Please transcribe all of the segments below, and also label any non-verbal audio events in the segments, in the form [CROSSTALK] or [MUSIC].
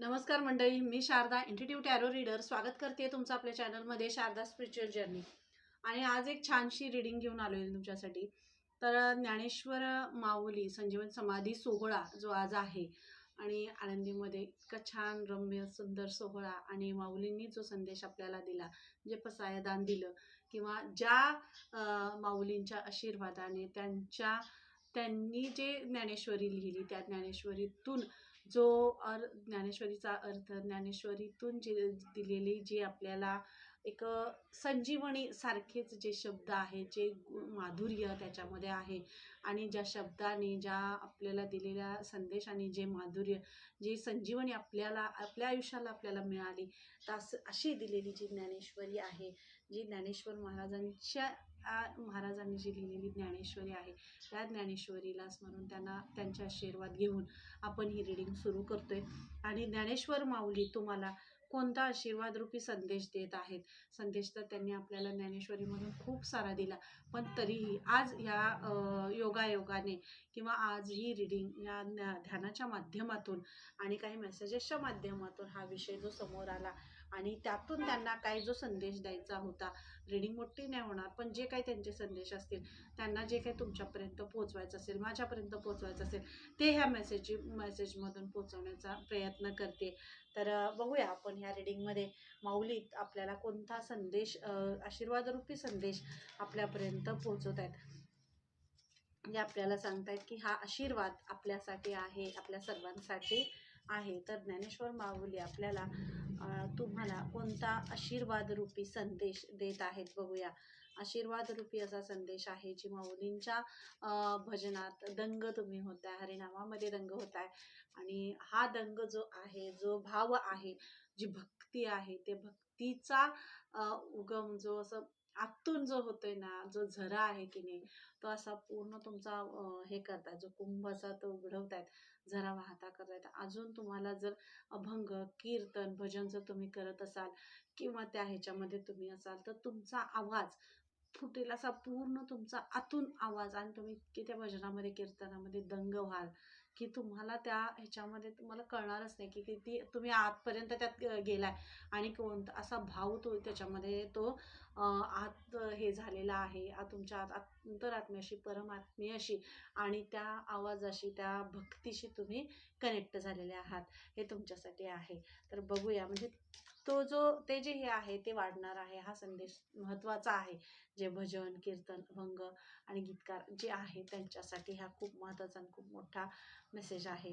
नमस्कार मंडळी मी शारदा इंटिट्यूट टॅरो रीडर स्वागत करते तुमचं आपल्या चॅनलमध्ये शारदा स्पिरिच्युअल जर्नी आणि आज एक छानशी रिडिंग घेऊन आलो आहे तुमच्यासाठी. तर ज्ञानेश्वर माऊली संजीवन समाधी सोहळा जो आज आहे आणि आनंदीमध्ये इतका छान रम्य सुंदर सोहळा आणि माऊलींनी जो संदेश आपल्याला दिला म्हणजे जे पसायदान दिलं किंवा ज्या माऊलींच्या आशीर्वादाने त्यांच्या त्यांनी जे ज्ञानेश्वरी लिहिली त्या ज्ञानेश्वरीतून जो अर ज्ञानेश्वरीचा अर्थ ज्ञानेश्वरीतून जे दिलेली जी आपल्याला एक संजीवनीसारखेच जे शब्द आहे जे गु- माधुर्य त्याच्यामध्ये आहे आणि ज्या शब्दाने ज्या आपल्याला दिलेल्या संदेशाने जे माधुर्य जी संजीवनी आपल्याला आपल्या आयुष्याला आपल्याला मिळाली तर अशी दिलेली जी ज्ञानेश्वरी आहे जी ज्ञानेश्वर महाराजांच्या ह्या महाराजांनी जी लिहिलेली ज्ञानेश्वरी आहे त्या ज्ञानेश्वरीला स्मरून त्यांना त्यांचे आशीर्वाद घेऊन आपण ही रिडिंग सुरू करतो आहे आणि ज्ञानेश्वर माऊली तुम्हाला कोणता आशीर्वाद रूपी संदेश देत आहेत? संदेश तर त्यांनी आपल्याला ज्ञानेश्वरीमधून खूप सारा दिला. पण तरीही आज ह्या योगायोगाने किंवा आज ही रिडिंग या ध्यानाच्या माध्यमातून आणि काही मेसेजेसच्या माध्यमातून हा विषय जो समोर आला आणि त्यातून त्यांना काही जो संदेश द्यायचा होता रीडिंग मोठी नाही होणार पण जे काही त्यांचे संदेश असतील त्यांना जे काही तुमच्यापर्यंत पोचवायचं असेल माझ्यापर्यंत पोचवायचं असेल ते ह्या मेसेज मेसेजमधून पोचवण्याचा प्रयत्न करते. तर बघूया आपण ह्या रिडिंगमध्ये माऊलीत आपल्याला कोणता संदेश आशीर्वादरूपी संदेश आपल्यापर्यंत पोहोचवत आहेत म्हणजे आपल्याला सांगतायत की हा आशीर्वाद आपल्यासाठी आहे आपल्या सर्वांसाठी. आहे. तर ज्ञानेश्वर माऊली आपल्याला तुम्हाला कोणता आशीर्वाद रूपी संदेश देत आहेत बघूया. आशीर्वाद रूपी असा संदेश आहे जी माऊलींच्या भजनात दंग तुम्ही होताय हरिनामामध्ये दंग होताय. आणि हा दंग जो आहे जो भाव आहे जी भक्ती आहे ते भक्तीचा उगम जो असं आतून जो होतोय ना जो झरा आहे की नाही तो असा पूर्ण तुमचा हे करताय जो कुंभ असा तो उघडवतायत. जरा वाहता करतायत अजून तुम्हाला जर अभंग कीर्तन भजन जर तुम्ही करत असाल किंवा त्या ह्याच्यामध्ये तुम्ही असाल तर तुमचा आवाज फुटेल असा पूर्ण तुमचा आतून आवाज आणि तुम्ही इतके त्या भजनामध्ये कीर्तनामध्ये दंग व्हाल. की तुम्हाला त्या ह्याच्यामध्ये तुम्हाला कळणारच नाही की किती तुम्ही आतपर्यंत त्यात गेलाय. आणि कोणता असा भाव तो त्याच्यामध्ये तो आत हे झालेला आहे आ तुमच्या आत अंतरात्म्याशी परमात्म्याशी आणि त्या आवाजाशी त्या भक्तीशी तुम्ही कनेक्ट झालेले आहात. हे तुमच्यासाठी आहे. तर बघूया म्हणजे तो जो ते जे हे आहे ते वाढणार आहे. हा संदेश महत्त्वाचा आहे. जे भजन कीर्तन भंग आणि गीतकार जे आहे त्यांच्यासाठी हा खूप महत्त्वाचा आणि खूप मोठा मेसेज आहे.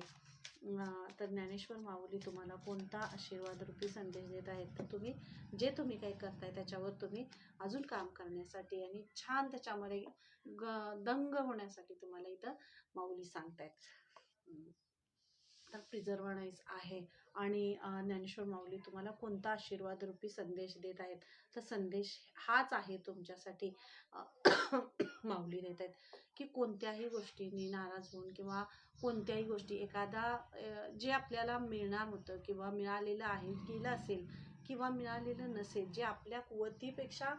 तर ज्ञानेश्वर माऊली तुम्हाला कोणता आशीर्वाद रूपी संदेश देत आहेत? तर तुम्ही जे तुम्ही काही करताय त्याच्यावर तुम्ही अजून काम करण्यासाठी आणि छान त्याच्यामध्ये ग दंग होण्यासाठी तुम्हाला इथं माऊली सांगतायत. हम्म. तर प्रिझर्वणाईज आहे आणि ज्ञानेश्वर माऊली तुम्हाला कोणता आशीर्वाद रूपी संदेश देत आहेत तर संदेश हाच आहे तुमच्यासाठी [COUGHS] माऊली देत आहेत की कोणत्याही गोष्टींनी नाराज होऊन किंवा कोणत्याही गोष्टी एखादा जे आपल्याला मिळणार होतं किंवा मिळालेलं आहे केलं असेल किंवा मिळालेलं नसेल जे आपल्या कुवतीपेक्षा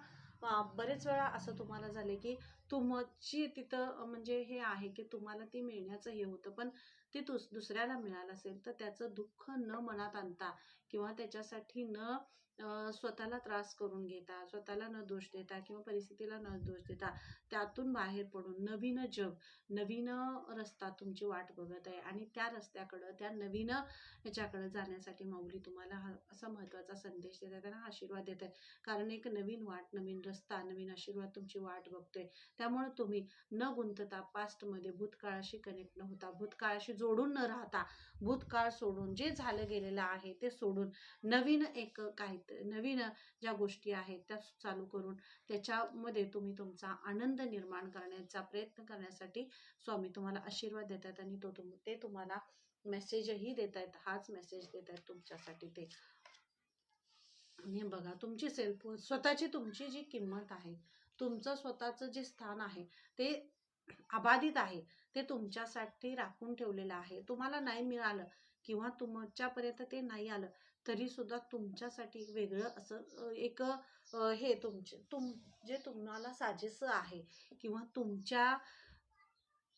बरेच वेळा असं तुम्हाला झालं की तुमची तिथं म्हणजे हे आहे की तुम्हाला ती मिळण्याचं हे होतं पण ते दुस दुसऱ्याला मिळालं असेल तर त्याचं दुःख न मनात आणता किंवा त्याच्यासाठी न स्वतःला त्रास करून घेता स्वतःला न दोष देता किंवा परिस्थितीला न दोष देता त्यातून बाहेर पडून नवीन जग नवीन रस्ता तुमची वाट बघत आहे आणि त्या रस्त्याकडं त्या नवीन ह्याच्याकडं जाण्यासाठी माऊली तुम्हाला हा असा महत्त्वाचा संदेश देत आहे त्यांना आशीर्वाद देत आहे कारण एक नवीन वाट नवीन रस्ता नवीन आशीर्वाद तुमची वाट बघतोय. त्यामुळे तुम्ही न गुंतता पास्टमध्ये भूतकाळाशी कनेक्ट न होता भूतकाळाशी जोडून न राहता भूतकाळ सोडून जे झालं गेलेलं आहे ते सोडून नवीन एक काही नवीन ज्या गोष्टी आहेत त्या चालू करून त्याच्यामध्ये तुम्ही तुमचा आनंद निर्माण करण्याचा प्रयत्न करण्यासाठी स्वामी तुम्हाला आशीर्वाद देतात आणि तो तुम ते तुम्हाला मेसेजही देत आहेत हाच मेसेज देत आहेत तुमच्यासाठी ते. आणि हे बघा तुमची सेल्फ स्वतःची तुमची जी किंमत आहे तुमचं स्वतःचं जे स्थान आहे ते अबाधित आहे ते तुमच्यासाठी राखून ठेवलेलं आहे. तुम्हाला नाही मिळालं किंवा तुमच्यापर्यंत ते नाही आलं तरी सुद्धा तुमच्यासाठी एक वेगळं असं एक हे तुमचे तुम जे तुम्हाला साजेसं आहे किंवा तुमच्या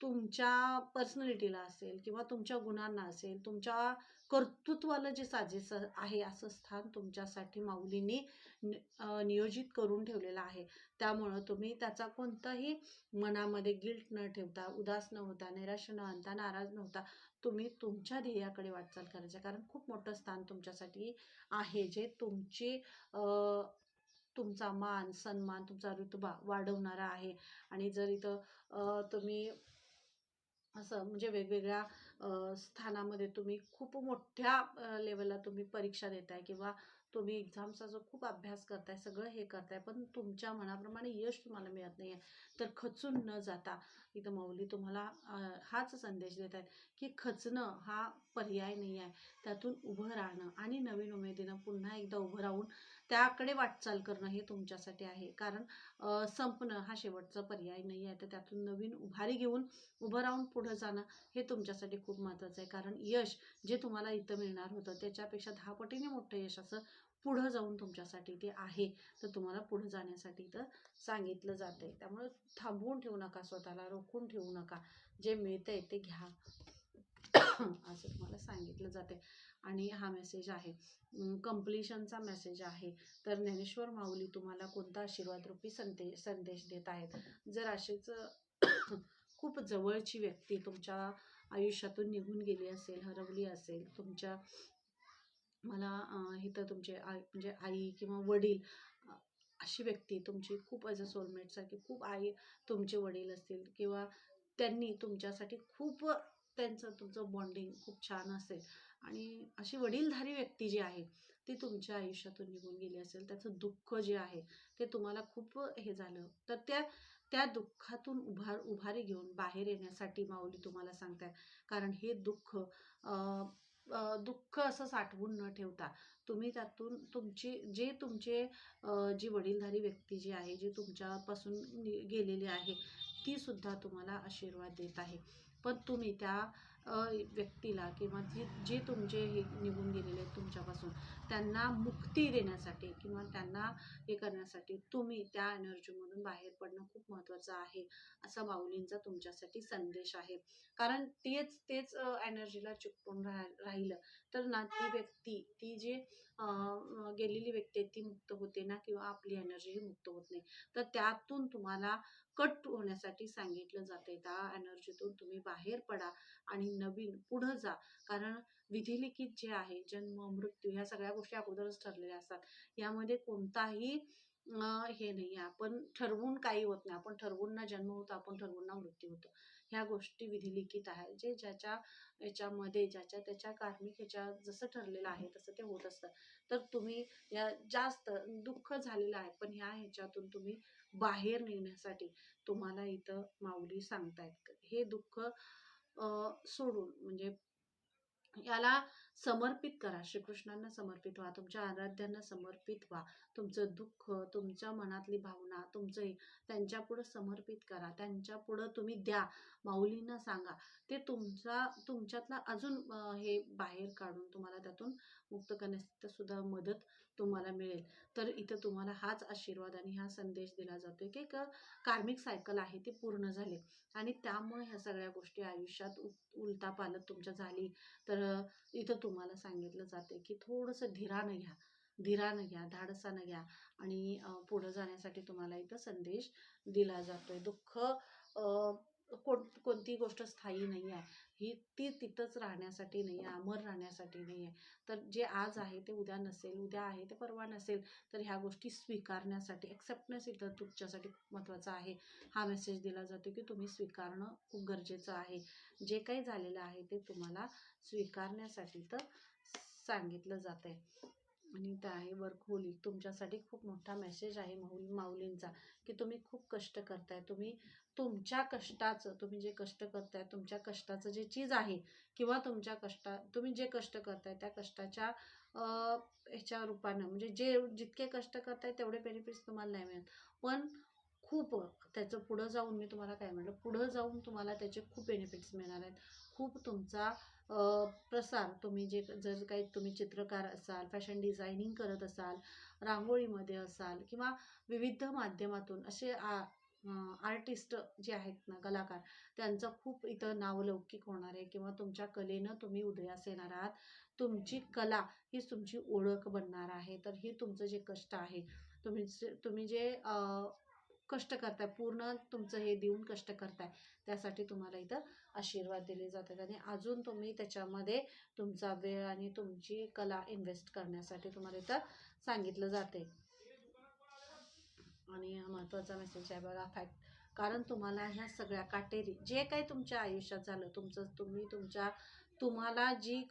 तुमच्या पर्सनॅलिटीला असेल किंवा तुमच्या गुणांना असेल तुमच्या कर्तृत्वाला जे साजेसं आहे असं स्थान तुमच्यासाठी माऊलींनी नि नियोजित करून ठेवलेलं आहे. त्यामुळं तुम्ही त्याचा कोणताही मनामध्ये गिल्ट न ठेवता उदास न होता निराश न आणता नाराज न होता तुम्ही तुमच्या ध्येयाकडे वाटचाल करायची. कारण खूप मोठं स्थान तुमच्यासाठी आहे जे तुमची तुमचा मान सन्मान तुमचा रुतबा वाढवणारा आहे. आणि जर इथं तुम्ही असं म्हणजे वेगवेगळ्या स्थानामध्ये तुम्ही खूप मोठ्या लेवलला तुम्ही परीक्षा देताय किंवा तुम्ही एक्झामचा जो खूप अभ्यास करताय सगळं हे करताय पण तुमच्या मनाप्रमाणे यश तुम्हाला मिळत नाही आहे तर खचून न जाता इथं माऊली तुम्हाला हाच संदेश देत आहेत की खचणं हा पर्याय नाही आहे त्यातून उभं राहणं आणि नवीन उमेदीनं पुन्हा एकदा उभं राहून त्याकडे वाटचाल करणं हे तुमच्यासाठी आहे. कारण संपणं हा शेवटचा पर्याय नाही आहे तर त्यातून नवीन उभारी घेऊन उभं राहून पुढं जाणं हे तुमच्यासाठी खूप महत्त्वाचं आहे. कारण यश जे तुम्हाला इथं मिळणार होतं त्याच्यापेक्षा दहा पटीने मोठं यश असं पुढं जाऊन तुमच्यासाठी ते आहे. तर तुम्हाला पुढं जाण्यासाठी इथं सांगितलं जातं आहे त्यामुळं थांबवून ठेवू नका स्वतःला रोखून ठेवू नका. जे मिळतं आहे ते घ्या. [CLEARS THROAT] असं तुम्हाला सांगितलं जाते आणि हा मेसेज आहे. कम्प्लिशनचा मेसेज आहे. तर ज्ञानेश्वर माऊली तुम्हाला कोणता आशीर्वाद रूपी संदे संदेश देत आहेत? जर असेच [CLEARS THROAT] खूप जवळची व्यक्ती तुमच्या आयुष्यातून निघून गेली असेल हरवली असेल तुमच्या मला इथं तुमचे आई म्हणजे आई किंवा वडील अशी व्यक्ती तुमची खूप ॲज अ सोलमेटसारखी खूप आई तुमचे वडील असतील किंवा त्यांनी तुमच्यासाठी खूप त्यांचं तुमचं बॉन्डिंग खूप छान असेल. आणि अशी वडीलधारी व्यक्ती जी आहे ती तुमच्या आयुष्यातून निघून गेली असेल. त्याचं दुःख जे आहे ते तुम्हाला खूप हे झालं. तर त्या त्या दुःखातून उभार उभारी घेऊन बाहेर येण्यासाठी माऊली तुम्हाला सांगताय कारण हे दुःख दुःख असं साठवून न ठेवता तुम्ही त्यातून तुमची जे तुमचे जी वडीलधारी व्यक्ती जी आहे जी तुमच्यापासून नि- गेलेली आहे तीसुद्धा तुम्हाला आशीर्वाद देत आहे. पण तुम्ही त्या व्यक्तीला किंवा जी जे तुमचे हे निघून गेलेले आहेत तुमच्यापासून त्यांना मुक्ती देण्यासाठी किंवा त्यांना हे करण्यासाठी तुम्ही त्या एनर्जीमधून बाहेर पडणं खूप महत्त्वाचं आहे असा माऊलींचा तुमच्यासाठी संदेश आहे. कारण तेच तेच एनर्जीला चिकटून राह राहिलं तर ना ती व्यक्ती ती जी गेलेली व्यक्ती आहे ती मुक्त होते ना किंवा आपली एनर्जी ही मुक्त होत नाही. तर त्यातून तुम्हाला कट होण्यासाठी सांगितलं जाते त्या एनर्जीतून तुम्ही बाहेर पडा आणि नवीन पुढं जा. कारण विधिलिखित जे आहे जन्म मृत्यू ह्या सगळ्या गोष्टी अगोदरच ठरलेल्या असतात. यामध्ये कोणताही हे नाही. आहे आपण ठरवून काही होत नाही. आपण ठरवून ना जन्म होतो आपण ठरवून ना मृत्यू होतो. ह्या गोष्टी विधिलिखित आहे जे ज्याच्या याच्यामध्ये ज्याच्या त्याच्या कार्मिक ह्याच्या जसं ठरलेलं आहे तसं ते होत असतं. तर तुम्ही या जास्त दुःख झालेलं आहे पण ह्या ह्याच्यातून तुम्ही बाहेर निघण्यासाठी तुम्हाला इथं माऊली सांगतायत. हे दुःख सोडून म्हणजे याला समर्पित करा. श्रीकृष्णांना समर्पित व्हा तुमच्या आराध्यांना समर्पित व्हा. तुमचं दुःख तुमच्या मनातली भावना तुमचं त्यांच्या पुढं समर्पित करा. त्यांच्या पुढं तुम्ही द्या. माऊलींना सांगा. ते तुमचा तुमच्यातला अजून हे बाहेर काढून तुम्हाला त्यातून मुक्त करण्यास सुद्धा मदत तुम्हाला मिळेल. तर इथं तुम्हाला हाच आशीर्वाद आणि हा संदेश दिला जातोय की एक कार्मिक सायकल आहे ती पूर्ण झाली. आणि त्यामुळे ह्या सगळ्या गोष्टी आयुष्यात उ उलता पालत तुमच्या झाली. तर इथं तुम्हाला सांगितलं जाते की थोडंसं धीरानं घ्या. धीरानं घ्या धाडसानं घ्या. आणि पुढं जाण्यासाठी तुम्हाला इथं संदेश दिला जातोय. दुःख कोण कोणती गोष्ट स्थायी नाही आहे. ही ती तिथंच राहण्यासाठी नाही आहे अमर राहण्यासाठी नाही आहे तर जे आज आहे ते उद्या नसेल उद्या आहे ते परवा नसेल तर ह्या गोष्टी स्वीकारण्यासाठी ॲक्सेप्टनेस इथं तुमच्यासाठी खूप महत्त्वाचा आहे. हा मेसेज दिला जातो की तुम्ही स्वीकारणं खूप गरजेचं आहे. जे काही झालेलं आहे ते तुम्हाला स्वीकारण्यासाठी तर सांगितलं जात आहे आणि त्या आहे वरखोली तुमच्यासाठी खूप मोठा मेसेज आहे माऊ माऊलींचा की तुम्ही खूप कष्ट करताय. तुम्ही तुमच्या कष्टाचं तुम्ही जे कष्ट करताय तुमच्या कष्टाचं जे चीज आहे किंवा तुमच्या कष्टा तुम्ही जे कष्ट करताय त्या कष्टाच्या ह्याच्या रूपानं म्हणजे जे जितके कष्ट करताय तेवढे बेनिफिट्स तुम्हाला नाही मिळत. पण खूप त्याचं पुढं जाऊन मी तुम्हाला काय म्हटलं पुढं जाऊन तुम्हाला त्याचे खूप बेनिफिट्स मिळणार आहेत. खूप तुमचा प्रसार. तुम्ही जे जर काही तुम्ही चित्रकार असाल फॅशन डिझायनिंग करत असाल रांगोळीमध्ये असाल किंवा विविध माध्यमातून असे आ आर्टिस्ट जे आहेत ना कलाकार त्यांचं खूप इथं नावलौकिक होणार आहे किंवा तुमच्या कलेनं तुम्ही उदयास येणार आहात. तुमची कला ही तुमची ओळख बनणार आहे. तर हे तुमचं जे कष्ट आहे तुम्ही तुम्ही जे कष्ट करताय पूर्ण तुमचं हे देऊन कष्ट करताय. त्यासाठी तुम्हाला इथं आशीर्वाद दिले जातात आणि अजून तुम्ही त्याच्यामध्ये तुमचा वेळ आणि तुमची कला इन्व्हेस्ट करण्यासाठी तुम्हाला इथं सांगितलं जाते आणि हा महत्त्वाचा मेसेज आहे बघा फॅक्ट कारण तुम्हाला ह्या सगळ्या काटेरी जे काही तुमच्या आयुष्यात झालं तुमचं तुम्ही तुमच्या तुम्हाला जी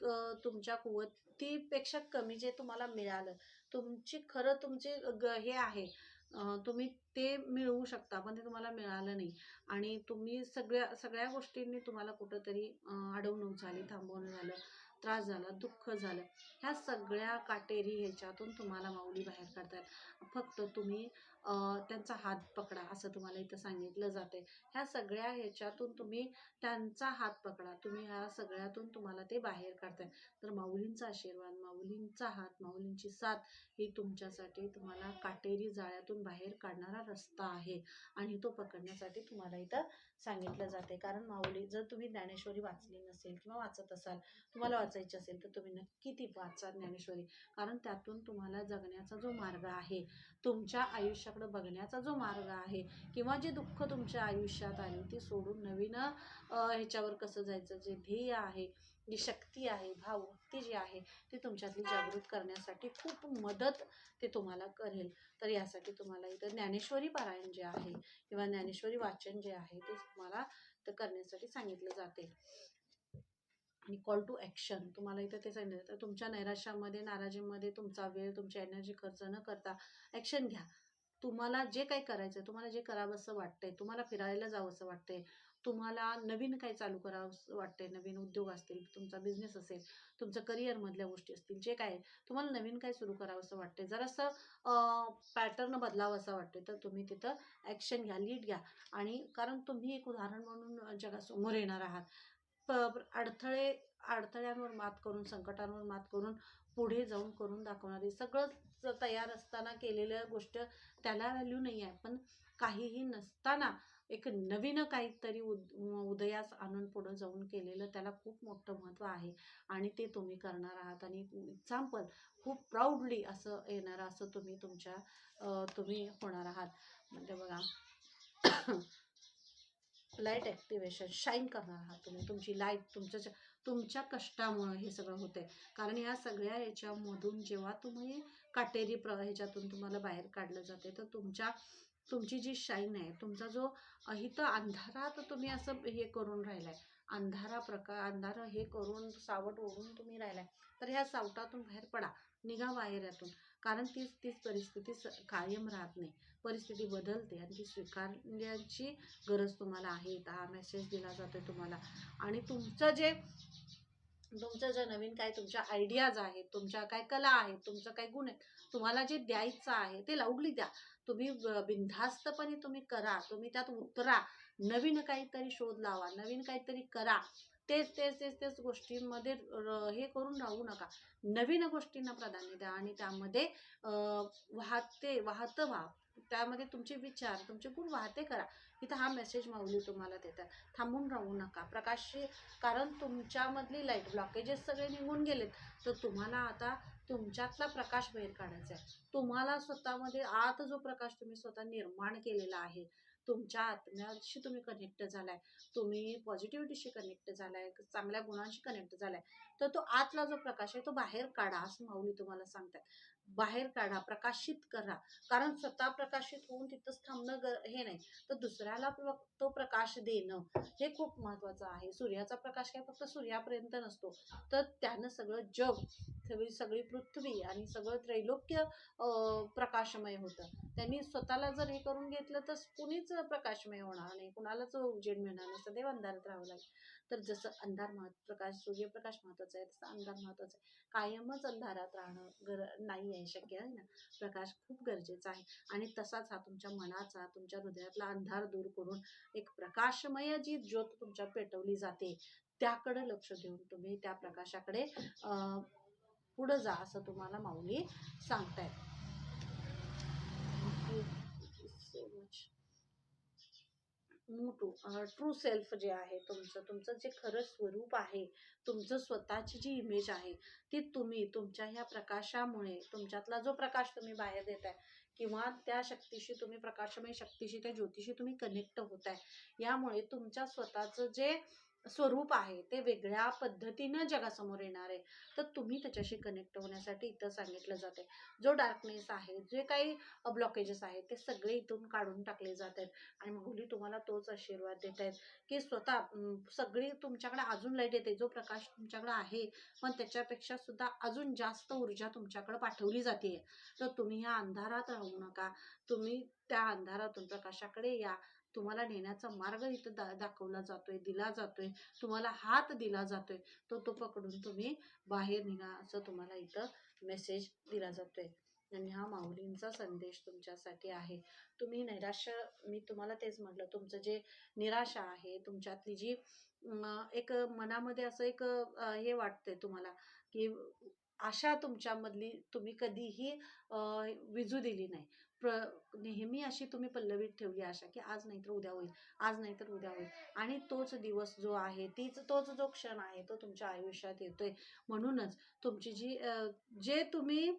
तुमच्या कुवतीपेक्षा कमी जे तुम्हाला मिळालं तुमची खरं तुमची ग हे आहे. तुम्ही ते मिळवू शकता पण ते तुम्हाला मिळालं नाही. आणि तुम्ही सगळ्या सगळ्या गोष्टींनी तुम्हाला कुठंतरी अडवणूक झाली थांबवणं झालं त्रास झाला दुःख झालं ह्या सगळ्या काटेरी ह्याच्यातून तुम्हाला माऊली बाहेर काढतात. फक्त तुम्ही त्यांचा हात पकडा असं तुम्हाला इथं सांगितलं जाते ह्या सगळ्या ह्याच्यातून तुम्ही त्यांचा हात पकडा. तुम्ही ह्या सगळ्यातून तुम्हाला ते बाहेर काढताय. तर माऊलींचा आशीर्वाद माऊलींचा हात माऊलींची साथ ही तुमच्यासाठी तुम्हाला काटेरी जाळ्यातून बाहेर काढणारा रस्ता आहे. आणि तो पकडण्यासाठी तुम्हाला इथं सांगितलं जाते कारण माऊली जर तुम्ही ज्ञानेश्वरी वाचली नसेल किंवा वाचत असाल तुम्हाला वाचायची असेल तर तुम्ही नक्की ती वाचा ज्ञानेश्वरी. कारण त्यातून तुम्हाला जगण्याचा जो मार्ग आहे तुमच्या आयुष्याकडे बघण्याचा जो मार्ग आहे किंवा जे दुःख तुमच्या आयुष्यात आली ती सोडून नवीन ह्याच्यावर कसं जायचं? जे ध्येय आहे जी शक्ती आहे भावभक्ती जी आहे ती तुमच्यातली जागृत करण्यासाठी खूप मदत ते तुम्हाला करेल. तर यासाठी तुम्हाला इथं ज्ञानेश्वरी पारायण जे आहे किंवा ज्ञानेश्वरी वाचन जे आहे ते तुम्हाला तर करण्यासाठी सांगितलं जाते. आणि कॉल टू ॲक्शन तुम्हाला इथं ते सांगितलं तर तुमच्या नैराश्यामध्ये नाराजीमध्ये तुमचा वेळ तुमची एनर्जी खर्च न करता ॲक्शन घ्या. तुम्हाला जे काही करायचं आहे तुम्हाला जे करावंसं वाटतंय तुम्हाला फिरायला जावंसं वाटतंय तुम्हाला नवीन काही चालू करावं वाटतंय नवीन उद्योग असतील तुमचा बिझनेस असेल तुमचं करिअरमधल्या गोष्टी असतील जे काय तुम्हाला नवीन काय सुरू करावंसं वाटतंय जरासं पॅटर्न बदलावं असं वाटतंय तर तुम्ही तिथं ॲक्शन घ्या लीड घ्या. आणि कारण तुम्ही एक उदाहरण म्हणून जगासमोर येणार आहात. प अडथळे अडथळ्यांवर मात करून संकटांवर मात करून पुढे जाऊन करून दाखवणारी सगळं तयार असताना केलेल्या गोष्ट त्याला व्हॅल्यू नाही आहे. पण काहीही नसताना एक नवीन काहीतरी उद उदयास आणून पुढं जाऊन केलेलं त्याला खूप मोठं महत्त्व आहे. आणि ते तुम्ही करणार आहात. आणि एक्झाम्पल खूप प्राऊडली असं येणार असं तुम्ही तुमच्या तुम्ही होणार आहात. म्हणजे बघा लाइट ॲक्टिवेशन शाईन करणार आहात तुम्ही. तुमची लाइट तुमच्या तुमच्या कष्टामुळं हे सगळं होतंय. कारण ह्या सगळ्या याच्यामधून जेव्हा तुम्ही काटेरी प्र ह्याच्यातून तुम्हाला बाहेर काढलं जाते. तर तुमच्या तुमची जी शाईन आहे तुमचा जो अ, इथं अंधारात तुम्ही असं हे करून राहिलाय अंधारा प्रकार अंधार हे करून सावट ओढून तुम्ही राहिलाय तर ह्या सावटातून बाहेर पडा. निघा बाहेर यातून कारण तीच तीच परिस्थिती स कायम राहत नाही. परिस्थिती बदलते आणि ती स्वीकारण्याची गरज तुम्हाला आहे. हा मेसेज दिला जातो तुम्हाला. आणि तुमचं जे तुमचं जे नवीन काय तुमच्या आयडियाज आहेत तुमच्या काय कला आहेत तुमचं काय गुण आहेत तुम्हाला जे द्यायचं आहे ते लावली द्या. तुम्ही बिनधास्तपणे तुम्ही करा तुम्ही त्यात उतरा. नवीन काहीतरी शोध लावा नवीन काहीतरी करा. तेच तेच तेच तेच गोष्टींमध्ये हे करून राहू नका. नवीन गोष्टींना प्राधान्य द्या आणि त्यामध्ये वाहते वाहतं व्हा. त्यामध्ये तुमचे विचार तुमचे गुण वाहते करा. इथं हा मेसेज माऊली तुम्हाला देतात. थांबून राहू नका. प्रकाश कारण तुमच्यामधली लाइट ब्लॉकेजेस सगळे निघून गेलेत. तर तुम्हाला आता तुमच्यातला प्रकाश बाहेर काढायचा आहे. तुम्हाला स्वतःमध्ये आत जो प्रकाश तुम्ही स्वतः निर्माण केलेला आहे तुमच्या आत्म्याशी तुम्ही कनेक्ट झालाय. तुम्ही पॉझिटिव्हिटीशी कनेक्ट झालाय चांगल्या गुणांशी कनेक्ट झालाय. तर तो आतला जो प्रकाश आहे तो बाहेर काढा असं माऊली तुम्हाला सांगतात. बाहेर काढा प्रकाशित करा. कारण स्वतः प्रकाशित होऊन तिथंच थांबणं ग हे नाही. तर दुसऱ्याला तो प्रकाश देणं हे खूप महत्त्वाचं आहे. सूर्याचा प्रकाश काय फक्त सूर्यापर्यंत नसतो. तर त्यानं सगळं जग सगळी सगळी पृथ्वी आणि सगळं त्रैलोक्य प्रकाशमय होतं. त्यांनी स्वतःला जर हे करून घेतलं तर कुणीच प्रकाशमय होणार नाही. कुणालाच उजेड मिळणार नाही. सदैव अंधारात राहावं लागेल. तर जसं अंधार मह प्रकाश सूर्यप्रकाश महत्त्वाचा आहे तसं अंधार महत्त्वाचा आहे. कायमच अंधारात राहणं गर नाही आहे शक्य आहे ना. प्रकाश खूप गरजेचा आहे. आणि तसाच हा तुमच्या मनाचा तुमच्या हृदयातला अंधार दूर करून एक प्रकाशमय जी ज्योत तुमच्यात पेटवली जाते त्याकडे लक्ष देऊन तुम्ही त्या प्रकाशाकडे पुढं जा असं तुम्हाला माऊली सांगतायत थँक्यू सो मच मोटू ट्रू सेल्फ जे आहे तुमचं तुमचं जे खरं स्वरूप आहे तुमचं स्वतःची जी इमेज आहे ती तुम्ही तुमच्या ह्या प्रकाशामुळे तुमच्यातला जो प्रकाश तुम्ही बाहेर देताय किंवा त्या शक्तीशी तुम्ही प्रकाशमय शक्तीशी त्या ज्योतिषी तुम्ही कनेक्ट होत आहे यामुळे तुमच्या स्वतःचं जे स्वरूप आहे ते वेगळ्या पद्धतीनं जगासमोर येणार आहे. तर तुम्ही त्याच्याशी कनेक्ट होण्यासाठी इथं सांगितलं जाते जो डार्कनेस आहे जे काही ब्लॉकेजेस आहेत ते सगळे इथून काढून टाकले जात आहेत आणि मुली तुम्हाला तोच आशीर्वाद देत आहेत की स्वतः सगळी तुमच्याकडे अजून लाइट येते. जो प्रकाश तुमच्याकडे आहे पण त्याच्यापेक्षा सुद्धा अजून जास्त ऊर्जा तुमच्याकडे पाठवली जाते तर तुम्ही ह्या अंधारात राहू नका. तुम्ही त्या अंधारातून प्रकाशाकडे या. तुम्हाला नेण्याचा मार्ग इथं दा दाखवला जातोय दिला जातोय. तुम्हाला हात दिला जातोय. तो तो पकडून तुम्ही बाहेर निघा असं तुम्हाला इथं मेसेज दिला जातोय. आणि हा माऊलींचा संदेश तुमच्यासाठी आहे. तुम्ही नैराश्य मी तुम्हाला तेच म्हटलं तुमचं जे निराशा आहे तुमच्यातली जी एक मनामध्ये असं एक हे वाटतंय तुम्हाला की आशा तुमच्यामधली तुम्ही कधीही विजू दिली नाही. प्र नेहमी अशी तुम्ही पल्लवीत ठेवली आशा की आज नाहीतर उद्या होईल आज नाही तर उद्या होईल. आणि तोच दिवस जो आहे तीच तोच जो क्षण आहे तो तुमच्या आयुष्यात येतोय. म्हणूनच तुमची जी जे तुम्ही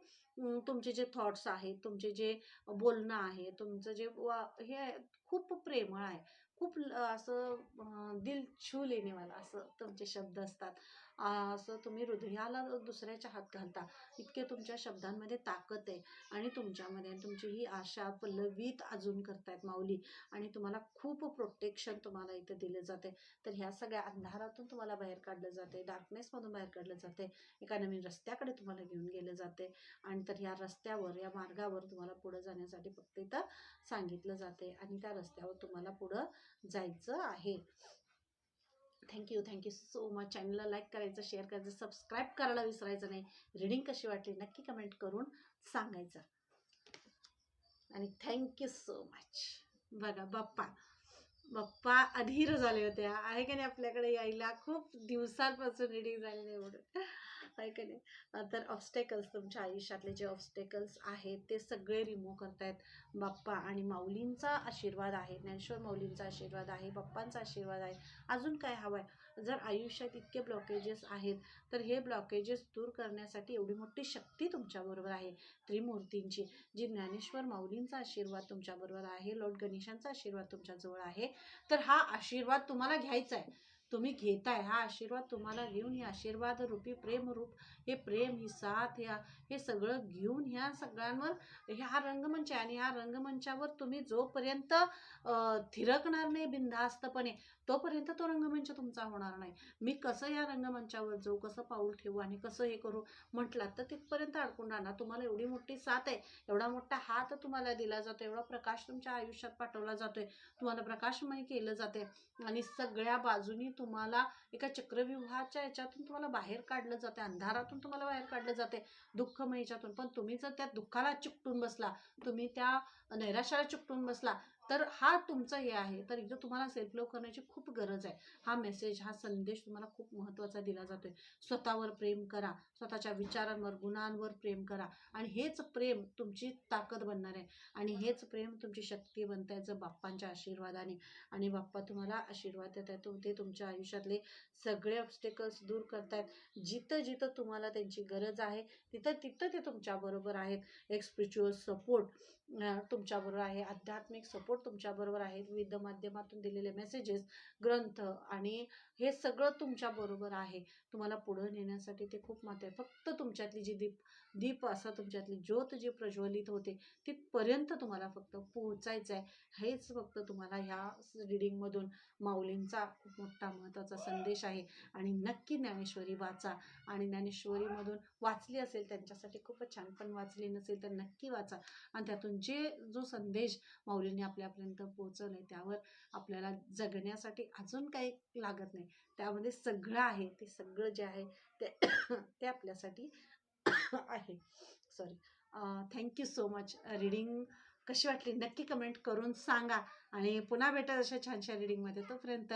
तुमचे जे थॉट्स आहेत तुमचे जे बोलणं आहे तुमचं जे वा हे आहे, खूप प्रेमळ आहे. खूप असं दिल छू लेणेवाला असं तुमचे शब्द असतात. असं तुम्ही हृदयाला दुसऱ्याच्या हात घालता. इतके तुमच्या शब्दांमध्ये ताकद आहे. आणि तुमच्यामध्ये तुमची ही आशा पल्लवीत अजून करतायत माऊली. आणि तुम्हाला खूप प्रोटेक्शन तुम्हाला इथं दिलं जाते. तर ह्या सगळ्या अंधारातून तुम्हाला बाहेर काढलं जाते. डार्कनेसमधून बाहेर काढलं जाते. एका नवीन रस्त्याकडे तुम्हाला घेऊन गेलं जाते. आणि तर ह्या रस्त्यावर या मार्गावर तुम्हाला पुढं जाण्यासाठी फक्त इथं सांगितलं जाते. आणि त्या रस्त्यावर तुम्हाला पुढं जायचं आहे. Thank you thank you so much. चॅनलला लाईक करायचं शेअर करायचं सबस्क्राईब करायला विसरायचं नाही. रीडिंग कशी वाटली नक्की कमेंट करून सांगायचं. आणि थँक्यू सो मच बघा बाप्पा. बाप्पा अधीर झाले होते. आहे का नाही आपल्याकडे यायला? खूप दिवसांपासून रिडिंग झालेले एवढं आहे की नाही? तर ऑब्स्टेकल्स तुमच्या आयुष्यातले जे ऑब्स्टेकल्स आहेत ते सगळे रिमूव्ह करतायत बाप्पा. आणि माऊलींचा आशीर्वाद आहे ज्ञानेश्वर माऊलींचा आशीर्वाद आहे बाप्पांचा आशीर्वाद आहे. अजून काय हवं आहे जर आयुष्यात इतके ब्लॉकेजेस आहेत तर हे ब्लॉकेजेस दूर करण्यासाठी एवढी मोठी शक्ती तुमच्याबरोबर आहे. त्रिमूर्तींची जी ज्ञानेश्वर माऊलींचा आशीर्वाद तुमच्याबरोबर आहे लॉर्ड गणेशांचा आशीर्वाद तुमच्याजवळ आहे. तर हा आशीर्वाद तुम्हाला घ्यायचा आहे तुम्ही घेताय हा आशीर्वाद तुम्हाला घेऊन हे आशीर्वाद रूपी प्रेमरूप हे प्रेम ही साथ ह्या हे सगळं घेऊन ह्या सगळ्यांवर ह्या रंगमंच आहे आणि ह्या रंगमंचावर तुम्ही जोपर्यंत थिरकणार नाही बिनधास्तपणे तोपर्यंत तो रंगमंच तुमचा होणार नाही. मी कसं या रंगमंचावर जाऊ कसं पाऊल ठेवू आणि कसं हे करू म्हटलात तर तिथपर्यंत अडकून राहणार. तुम्हाला एवढी मोठी साथ आहे एवढा मोठा हात तुम्हाला दिला जातो एवढा प्रकाश तुमच्या आयुष्यात पाठवला जातोय. तुम्हाला प्रकाशमय केलं जाते आणि सगळ्या बाजूनी तुम्हाला एका चक्रव्यूहाच्या याच्यातून तुम्हाला बाहेर काढलं जाते अंधारातून तुम्हाला बाहेर काढलं जाते दुःखमय याच्यातून. पण तुम्ही जर त्या दुःखाला चिकटून बसला तुम्ही त्या नैराश्याला चिकटून बसला तर हा तुमचं हे आहे. तर इथं तुम्हाला सेल्फ लव्ह करण्याची खूप गरज आहे. हा मेसेज हा संदेश तुम्हाला खूप महत्त्वाचा दिला जातोय. स्वतःवर प्रेम करा. स्वतःच्या विचारांवर गुणांवर प्रेम करा. आणि हेच प्रेम तुमची ताकद बनणार आहे. आणि हेच प्रेम तुमची शक्ती बनत आहे जर बाप्पांच्या आशीर्वादाने. आणि बाप्पा तुम्हाला आशीर्वाद देत आहेत. ते तुमच्या आयुष्यातले सगळे ऑब्स्टेकल्स दूर करतायत जिथं जिथं तुम्हाला त्यांची गरज आहे तिथं तिथं ते तुमच्याबरोबर आहेत. एक स्पिरिच्युअल सपोर्ट तुमच्याबरोबर आहे. आध्यात्मिक सपोर्ट तुमच्याबरोबर आहे. विविध माध्यमातून दिलेले मेसेजेस ग्रंथ आणि हे सगळं तुमच्याबरोबर आहे. तुम्हाला पुढं नेण्यासाठी ते खूप महत्त्व आहे. फक्त तुमच्यातली जी दीप दीप असा तुमच्यातली ज्योत जी प्रज्वलित होते तिथपर्यंत तुम्हाला फक्त पोहोचायचं आहे. हेच फक्त तुम्हाला ह्या रिडिंगमधून माऊलींचा खूप मोठा महत्त्वाचा संदेश आहे. आणि नक्की ज्ञानेश्वरी वाचा. आणि ज्ञानेश्वरीमधून वाचली असेल त्यांच्यासाठी खूपच छान. पण वाचली नसेल तर नक्की वाचा. आणि त्यातून जे जो संदेश माऊलींनी आपल्यापर्यंत पोहोचवला आहे त्यावर आपल्याला जगण्यासाठी अजून काही लागत नाही. त्यामध्ये सगळं आहे ते सगळं जे आहे ते [COUGHS] ते आपल्यासाठी [COUGHS] आहे. Sorry thank you so much reading कशी वाटली? नक्की कमेंट करून सांगा. आणि पुन्हा भेटत अशा छानशा रिडिंगमध्ये तोपर्यंत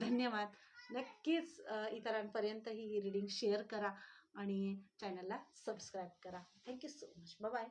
धन्यवाद. नक्कीच इतरांपर्यंत ही रिडिंग शेअर करा आणि चॅनलला सबस्क्राईब करा. Thank you so much bye